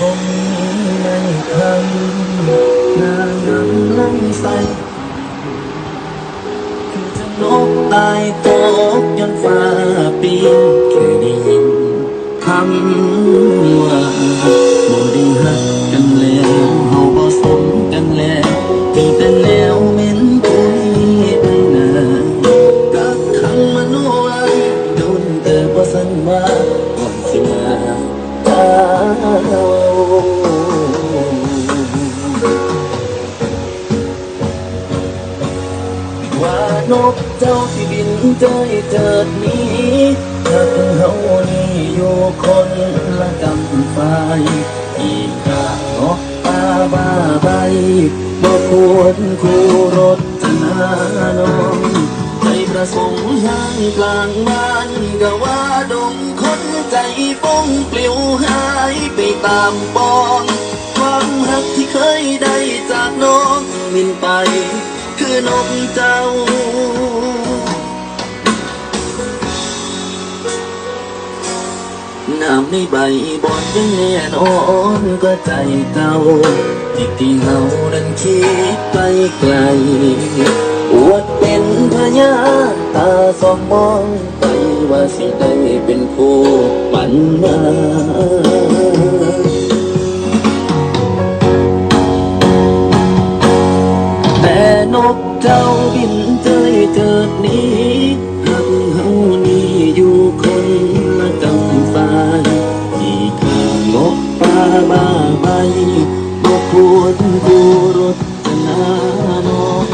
บ่มีไม่ทันนางกำลังใส่คือจะนกตายตกยันฟ้าปีนแค่ได้ยินคำว่าบ่ได้หักกันแล้วเฮาบ่สมกันแล้วมีแต่แนวเหม็นคุยไปนานกักขังมันไว้โดนเธอบ่สั่นมาก่อนสิมาเว่านกเจ้าที่บินเจยเจิดนี้ถ้าเป็นเฮานี่อยู่คนละกำฝ่ายอีกข้างนกตาบ้าใบบ่ควรคู่รถนาน้องใจประสงค์ย่างกลางบ้านก็ว่าดงคนใจป้องปลิวหายไปตามปอง ความรักที่เคยได้จากน้องมินไป อนกเจ้า น้ำในใบบอนยังแน่นอนก็ใจเจ้าที่ที่เฮานั้นคิดไปไกลอวดเป็นพญาตาสองมองไปว่าสิได้เป็นคู่ปันมา กเจ้าบินเจยเกิดนี้หักเฮานี่อยู่คนละกำฟ้าที่ข้างนกป่าบ้าใบบกควรกูรถนานอง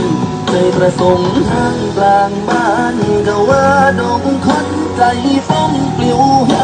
เคยประสงค์ทางกลางบ้านก็ว่าดงคนใจฟ้องปลิวหา